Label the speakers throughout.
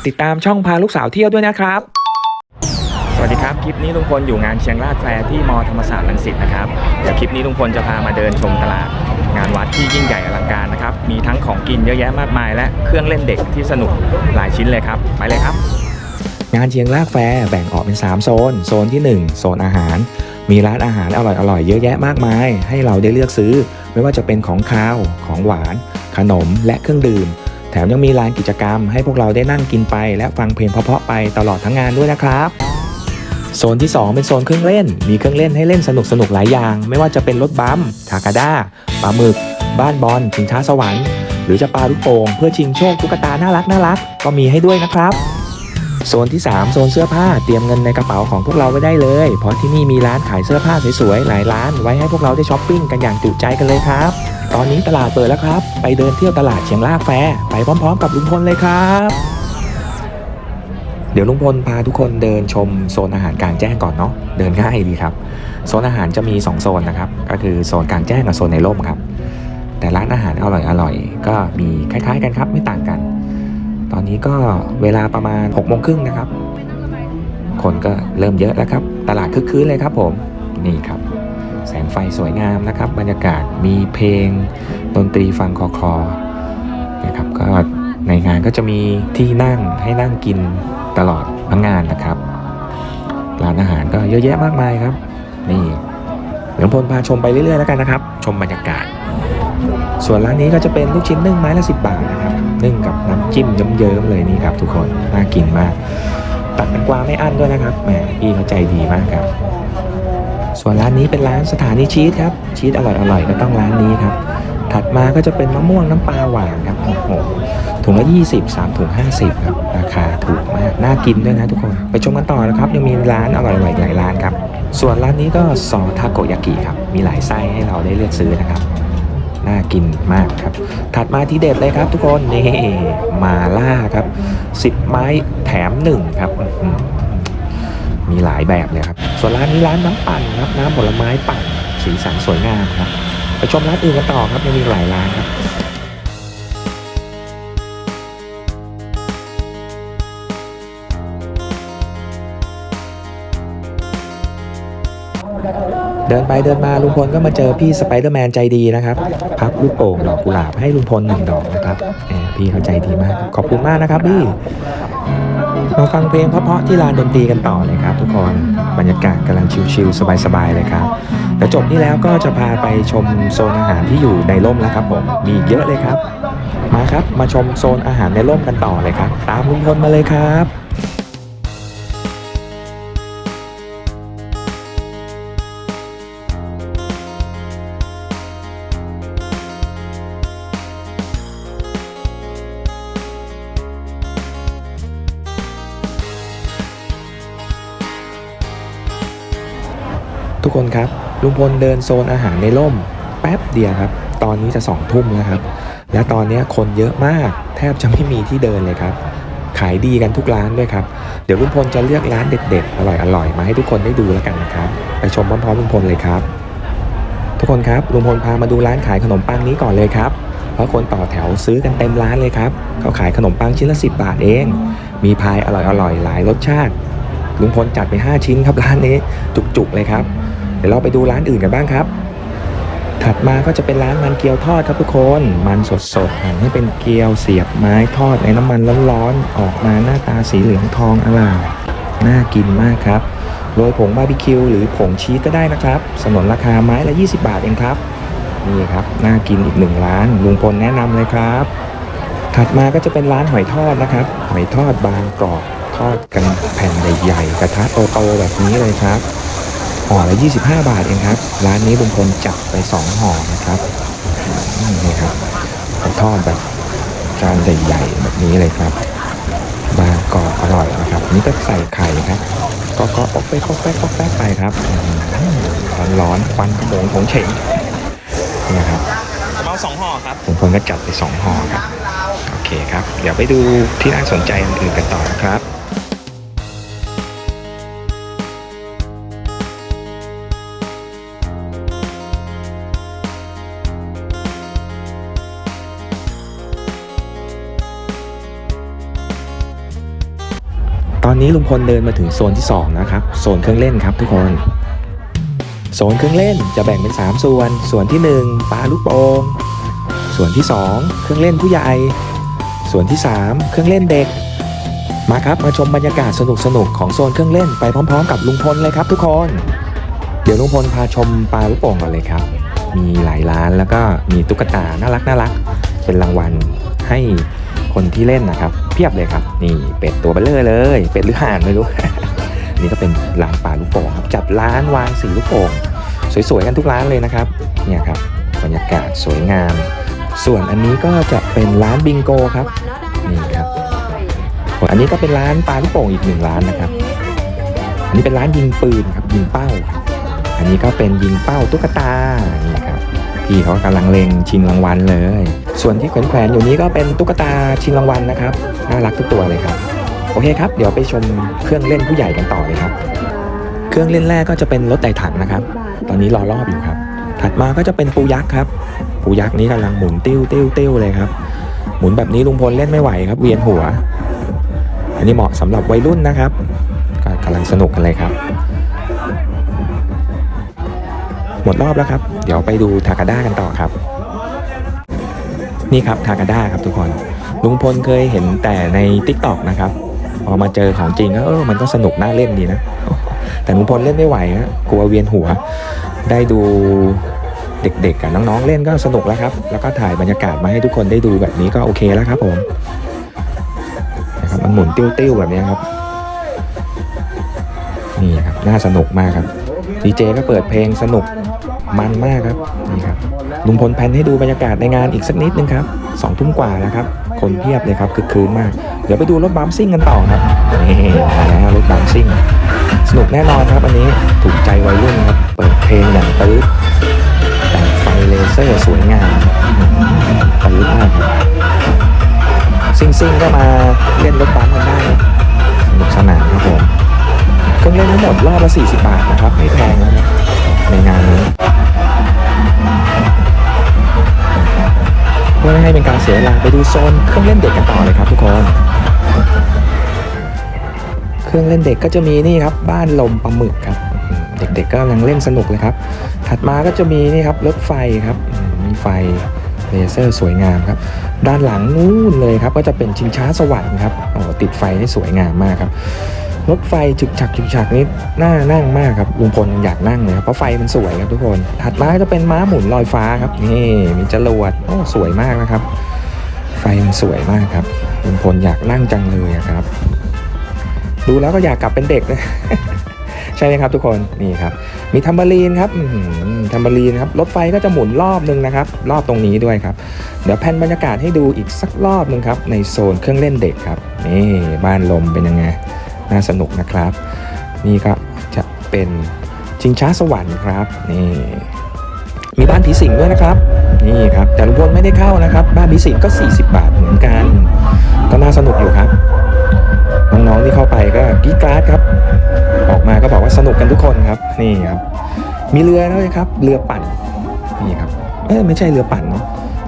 Speaker 1: ากติดตามช่องพาลูกสาวเที่ยวด้วยนะครับ สวัสดีครับ คลิปนี้ลุงพลอยู่งานเชียงรากแฟร์ที่มธรรมศาสตร์ลังสิตนะครับ เดี๋ยวคลิปนี้ลุงพลจะพามาเดินชมตลาด งานวัดที่ยิ่งใหญ่อลังการนะครับ มีทั้งของกินเยอะแยะมากมาย และเครื่องเล่นเด็กที่สนุกหลายชิ้นเลยครับ ไปเลยครับ งานเชียงรากแฟร์แบ่งออกเป็น 3 โซน โซนที่ 1 โซนอาหาร มีร้านอาหารอร่อยๆเยอะแยะมากมาย ให้เราได้เลือกซื้อ ไม่ว่าจะเป็นของคาว ของหวาน ขนม และเครื่องดื่ม แถมยังมีลานกิจกรรมให้พวกเราได้นั่งกินไป และฟังเพลงเพราะๆไปตลอดทั้งงานด้วยนะครับ โซนที่ 2 เป็นโซนเครื่องเล่น มีเครื่องเล่นให้เล่นสนุกสนุกๆหลายอย่าง ไม่ว่าจะเป็นรถบัมป์ทากาด้าปลาหมึก บ้านบอลชิงช้าสวรรค์หรือจะปาลูกโป่งเพื่อชิงโชคตุ๊กตาน่ารักน่ารักก็มีให้ด้วยนะครับโซนที่ 3 โซนเสื้อผ้าเตรียมเงินในกระเป๋าของพวกเราไว้ได้เลย เพราะที่นี่มีร้านขายเสื้อผ้าสวยๆ หลายร้าน ไว้ให้พวกเราได้ช้อปปิ้งกันอย่างจุใจกันเลยครับ ตอนนี้ตลาดเปิดแล้วครับ ไปเดินเที่ยวตลาดเชียงรากแฟไปพร้อมๆ กับลุงพลเลยครับ เดี๋ยวลุงพลพาทุกคนเดินชมโซนอาหารกลางแจ้งก่อนเนาะเดินง่ายดีครับโซนอาหารจะมี 2 โซนนะครับ ก็คือโซนกลางแจ้งกับโซนในร่มครับ แต่ร้านอาหารอร่อยๆก็มีคล้ายๆ กันครับไม่ต่างกัน ตอนนี้ก็เวลาประมาณ6กโมงครึ่งนะครับ คนก็เริ่มเยอะแล้วครับ ตลาดคึกคืนเลยครับผมนี่ครับ แสงไฟสวยงามนะครับ บรรยากาศมีเพลงดนตรีฟังคอคอนะครับก็ในงานก็จะมีที่นั่งให้นั่งกินตลอดทั้งงานนะครับร้านอาหารก็เยอะแยะมากมายครับ นี่เดี๋ยวพลพาชมไปเรื่อยๆแล้วกันนะครับ ชมบรรยากาศ ส่วนร้านนี้ก็จะเป็นลูกชิ้นนึ่งไม้ละ10บบาทนะครับนึ่งกับน้ำจิ้มเยิ้มๆเลยนี่ครับ ทุกคนน่ากินมาก ตัดเป็นกวาไม่อั้นด้วยนะครับแหมพี่เขาใจดีมากครับ ส่วนร้านนี้เป็นร้านสถานีชีสครับ ชีสอร่อยๆก็ต้องร้านนี้ครับ ถัดมาก็จะเป็นมะม่วงน้ำปลาหวานครับโอ้โหถุงละ 20 3ถุง 50 ครับ ราคาถูกมาก น่ากินด้วยนะทุกคน ไปชมกันต่อนะครับ ยังมีร้านอร่อยๆอีกหลายร้านครับ ส่วนร้านนี้ก็ซอทาโกยากิครับ มีหลายไส้ให้เราได้เลือกซื้อนะครับ น่ากินมากครับ ถัดมาที่เด็ดเลยครับทุกคน นี่มาล่าครับ 10 ไม้แถม 1 ครับ มีหลายแบบเลยครับ ส่วนร้านนี้ร้านน้ำปั่นครับน้ำผลไม้ปั่นสีสันสวยงามครับไปชมร้านอื่นกันต่อครับยังมีหลายร้านครับเดินไปเดินมาลุงพลก็มาเจอพี่สไปเดอร์แมนใจดีนะครับ พับลูกโป่งดอกกุหลาบให้ลุงพลหนึ่งดอกนะครับพี่เขาใจดีมาก ขอบคุณมากนะครับพี่ มาฟังเพลงเพราะๆที่ลานดนตรีกันต่อเลยครับ ทุกคนบรรยากาศกำลังชิลๆสบายๆเลยครับแล้วจบนี้แล้วก็จะพาไปชมโซนอาหารที่อยู่ในร่มแล้วครับผมมีเยอะเลยครับ มาครับมาชมโซนอาหารในร่มกันต่อเลยครับ ตามลุงพลมาเลยครับ ทุกคนครับลุงพลเดินโซนอาหารในร่ม แป๊บเดียวครับ ตอนนี้จะสองทุ่มแล้วครับ และตอนนี้คนเยอะมาก แทบจะไม่มีที่เดินเลยครับ ขายดีกันทุกร้านด้วยครับ เดี๋ยวลุงพลจะเลือกร้านเด็ดๆ อร่อยๆ มาให้ทุกคนได้ดูแล้วกันนะครับ ไปชมพร้อมๆลุงพลเลยครับ ทุกคนครับลุงพลพามาดูร้านขายขนมปังนี้ก่อนเลยครับ เพราะคนต่อแถวซื้อกันเต็มร้านเลยครับเขาขายขนมปังชิ้นละ10บาทเอง มีพายอร่อยๆหลายรสชาติ ลุงพลจัดไป 5 ชิ้นครับร้านนี้จุกๆเลยครับ เดี๋ยวเราไปดูร้านอื่นกันบ้างครับ ถัดมาก็จะเป็นร้านมันเกี๊ยวทอดครับทุกคน มันสดๆหั่นให้เป็นเกี๊ยวเสียบไม้ทอดในน้ำมันร้อนๆออกมาหน้าตาสีเหลืองทองอร่ามน่ากินมากครับโรยผงบาร์บีคิวหรือผงชีสก็ได้นะครับสนนราคาไม้ละ 20 บาทเองครับนี่ครับน่ากินอีกหนึ่งร้านลุงพลแนะนำเลยครับ ถัดมาก็จะเป็นร้านหอยทอดนะครับ หอยทอดบางกรอบ ทอดกันแผ่นใหญ่ๆกระทะโตๆแบบนี้เลยครับห่อละ 25 บาทเองครับ ร้านนี้ลุงพลจัดไป 2ห่อนะครับอืมนี่ครับหอยทอดแบบจานใหญ่ๆแบบนี้เลยครับบางกรอบอร่อยนะครับนี่ก็ใส่ไข่ครับ ก็ก็ปอกไปปอกไปปอกไปไปครับร้อนร้อนๆควันขโมงของเฉงนี่ครับ
Speaker 2: ผมเอาสองห่อครับ
Speaker 1: ลุงพลก็จัดไป2ห่อครับโอเคครับ เดี๋ยวไปดูที่น่าสนใจอื่นๆกันต่อนะครับ นี้ลุงพลเดินมาถึงโซนที่สองนะครับ โซนเครื่องเล่นครับทุกคน โซนเครื่องเล่นจะแบ่งเป็น 3 ส่วน ส่วนที่ 1ปลาลูกโป่งส่วนที่ 2 เครื่องเล่นผู้ใหญ่ ส่วนที่ 3 เครื่องเล่นเด็ก มาครับมาชมบรรยากาศสนุกๆของโซนเครื่องเล่นไปพร้อม ๆ กับลุงพลเลยครับ ทุกคน เดี๋ยวลุงพลพาชมปลาลูกโป่งก่อนเลยครับ มีหลายร้านแล้วก็มีตุ๊กตาน่ารักน่ารักเป็นรางวัลให้ คนที่เล่นนะครับ เพียบเลยครับ นี่เป็ดตัวเบลเลอร์เลย เป็ดหรือห่านไม่รู้ นี่ก็เป็นร้านปลาลูกโป่งครับจัดร้านวางสีลูกโป่งสวยๆกันทุกร้านเลยนะครับ เนี่ยครับบรรยากาศสวยงาม ส่วนอันนี้ก็จะเป็นร้านบิงโกครับนี่ครับอันนี้ก็เป็นร้านปลาลูกโป่งอีกหนึ่งร้านนะครับ อันนี้เป็นร้านยิงปืนครับยิงเป้า อันนี้ก็เป็นยิงเป้าตุ๊กตานี่ครับ พี่เขากำลังเลงชิงรางวัลเลย ส่วนที่แขวนๆอยู่นี้ก็เป็นตุ๊กตาชิงรางวัลนะครับน่ารักทุกตัวเลยครับ โอเคครับ เดี๋ยวไปชมเครื่องเล่นผู้ใหญ่กันต่อเลยครับ เครื่องเล่นแรกก็จะเป็นรถไต่ถังนะครับ ตอนนี้รอรอบอยู่ครับ ถัดมาก็จะเป็นปูยักษ์ครับ ปูยักษ์นี้กำลังหมุนติ้วติ้วติ้วเลยครับ หมุนแบบนี้ลุงพลเล่นไม่ไหวครับ เวียนหัว อันนี้เหมาะสำหรับวัยรุ่นนะครับก็กำลังสนุกกันเลยครับ หมดรอบแล้วครับ เดี๋ยวไปดูทากาด้ากันต่อครับ นี่ครับทากาด้าครับทุกคน ลุงพลเคยเห็นแต่ใน t ิ k t o k นะครับพอมาเจอของจริงก็เออมันก็สนุกน่าเล่นดีนะ แต่ลุงพลเล่นไม่ไหวฮะกลัวเวียนหัว ได้ดูเด็กๆกับน้องๆเล่นก็สนุกแล้วครับ แล้วก็ถ่ายบรรยากาศมาให้ทุกคนได้ดูแบบนี้ก็โอเคแล้วครับผมนะครับมันหมุนติ้วๆแบบนี้ครับนี่ครับน่าสนุกมากครับดีเจก็เปิดเพลงสนุก มันมากครับนี่ครับลุงพลแพนให้ดูบรรยากาศในงานอีกสักนิดนึงครับสองทุ่มกว่าแล้วครับ คนเพียบเลยครับคึกคืนมาก เดี๋ยวไปดูรถบัมซิ่งกันต่อครับนี่มาแล้วรถบัมซิ่ง สนุกแน่นอนครับอันนี้ถูกใจวัยรุ่นครับ เปิดเพลงอย่างตื้อแต่งไฟเลเซอร์สวยงามตื้อมากครับซิ่งซิ่งๆก็มาเล่นรถบัมกันได้สนุกสนานครับผมเครื่องเล่นทั้งหมดรอบละ40 บาทนะครับไม่แพงนะครับในงานนี้ เพื่อไม่ให้เป็นการเสียเวลาไปดูโซนเครื่องเล่นเด็กกันต่อเลยครับทุกคน เครื่องเล่นเด็กก็จะมีนี่ครับบ้านลมปลาหมึกครับ เด็กๆก็กำลังเล่นสนุกเลยครับ ถัดมาก็จะมีนี่ครับรถไฟครับมีไฟเลเซอร์สวยงามครับ ด้านหลังนู่นเลยครับก็จะเป็นชิงช้าสวรรค์ครับโอ้ติดไฟได้สวยงามมากครับ รถไฟฉึกฉักฉึกฉักนี่น่านั่งมากครับลุงพลยังอยากนั่งเลยครับเพราะไฟมันสวยครับทุกคน ถัดมาจะเป็นม้าหมุนลอยฟ้าครับนี่มีจรวดโอ้สวยมากนะครับ ไฟมันสวยมากครับลุงพลอยากนั่งจังเลยครับ ดูแล้วก็อยากกลับเป็นเด็กนะใช่ไหมครับทุกคนนี่ครับ มีทัมเบอรีนครับทัมเบอรีนครับรถไฟก็จะหมุนรอบนึงนะครับ รอบตรงนี้ด้วยครับ เดี๋ยวแพนบรรยากาศให้ดูอีกสักรอบนึงครับในโซนเครื่องเล่นเด็กครับนี่บ้านลมเป็นยังไง น่าสนุกนะครับ นี่ก็จะเป็นชิงช้าสวรรค์ครับนี่มีบ้านผีสิงด้วยนะครับ นี่ครับ แต่ลุงพลไม่ได้เข้านะครับ บ้านผีสิงก็ 40 บาทเหมือนกัน ก็น่าสนุกอยู่ครับ น้องๆที่เข้าไปก็กรี๊ดกราดครับ ออกมาก็บอกว่าสนุกกันทุกคนครับ นี่ครับ มีเรือด้วยครับ เรือปั่นนี่ครับเอ้ไม่ใช่เรือปั่นเนาะ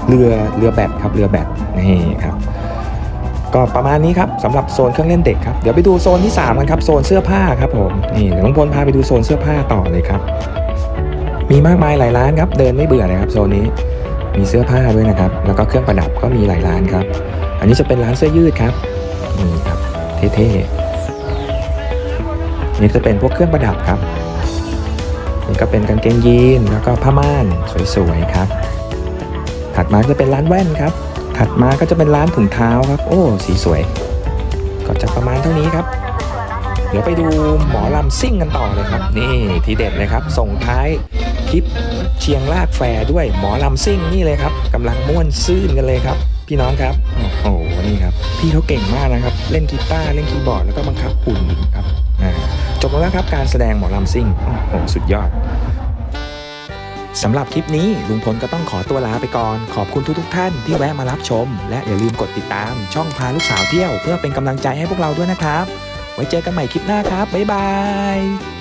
Speaker 1: เรือเรือแบดครับเรือแบดนี่ครับ ก็ประมาณนี้ครับสำหรับโซนเครื่องเล่นเด็กครับเดี๋ยวไปดูโซนที่ 3 กันครับโซนเสื้อผ้าครับผมนี่เดี๋ยวน้องพลพาไปดูโซนเสื้อผ้าต่อเลยครับ มีมากมายหลายร้านครับเดินไม่เบื่อเลยครับโซนนี้มีเสื้อผ้าด้วยนะครับ แล้วก็เครื่องประดับก็มีหลายร้านครับ อันนี้จะเป็นร้านเสื้อยืดครับนี่ครับเท่ๆนี่จะเป็นพวกเครื่องประดับครับนี่ก็เป็นกางเกงยีนแล้วก็ผ้าม่านสวยๆครับ ถัดมาจะเป็นร้านแว่นครับ ถัดมาก็จะเป็นร้านถุงเท้าครับ โอ้ สีสวย ก็จะประมาณเท่านี้ครับ เดี๋ยวไปดูหมอลำซิ่งกันต่อเลยครับ นี่ทีเด็ดเลยครับ ส่งท้ายคลิปเชียงรากแฟร์ด้วยหมอลำซิ่งนี่เลยครับกำลังม่วนซื่นกันเลยครับ พี่น้องครับ โอ้โห นี่ครับ พี่เขาเก่งมากนะครับ เล่นกีตาร์เล่นคีย์บอร์ดแล้วก็บังคับหุ่นอีกครับจบแล้วครับการแสดงหมอลำซิ่ง โอ้โห สุดยอด สำหรับคลิปนี้ลุงพลก็ต้องขอตัวลาไปก่อน ขอบคุณทุกๆท่านที่แวะมารับชม และอย่าลืมกดติดตาม ช่องพาลูกสาวเที่ยว เพื่อเป็นกำลังใจให้พวกเราด้วยนะครับ ไว้เจอกันใหม่คลิปหน้าครับบ๊ายบาย